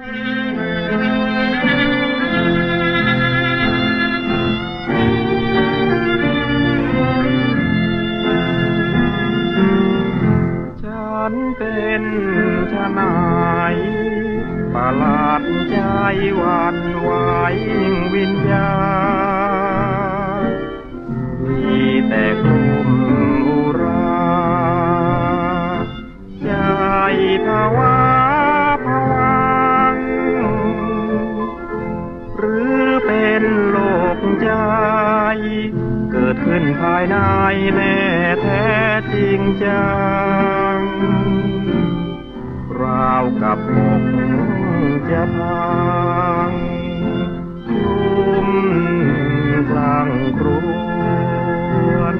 ฉันเป็นชะนายประหลาดใจหวันไหววิญญาณ เกิดขึ้นภายในแน่แท้จริงจัง ราวกับอกจะพังคลุ้มคลั่งครวน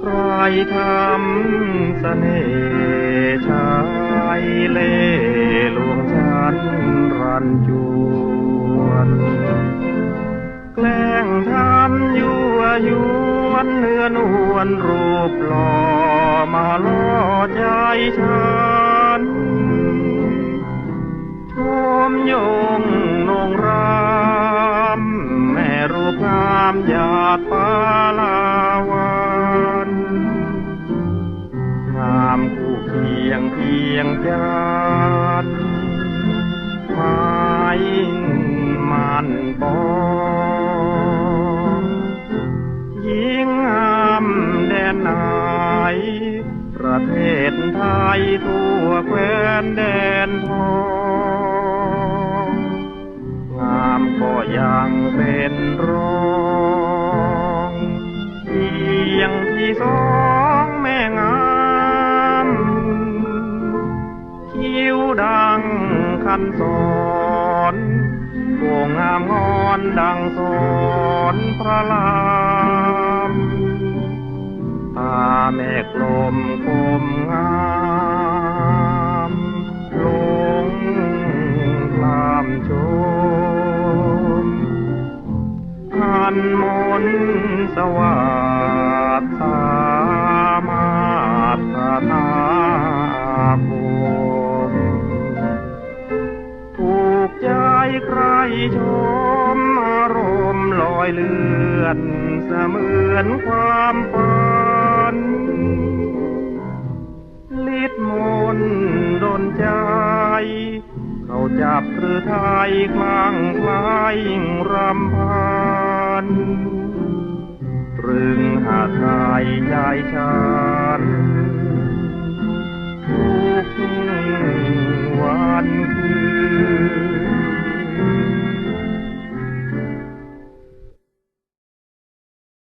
ใครทำเสน่ห์ชายเล่ลวงฉันรันจวน วนเนื้อนวลรูปหล่อมาล่อใจฉันชมยงนงรามแม่รูปงามหยาดปาลาวันงามคู่เคียงเพียงจันหมายมันปอ นไหนประเทศไทยทั่วแคว้นแดนทองงามก็ยังเป็นรองเพียงที่สองแม่งามคิ้วดังคันสอนโวงงามงอนดังสอนพระรา แม่กลมคมงามหลงลามชมหันมนสวัสดิ์สามารถคาถาอาคมถูกใจใครชมอารมณ์ลอยเลือนเสมือนความฝั จับหรือไทยคลางคลายรำพันตรึงหาไทยใจชา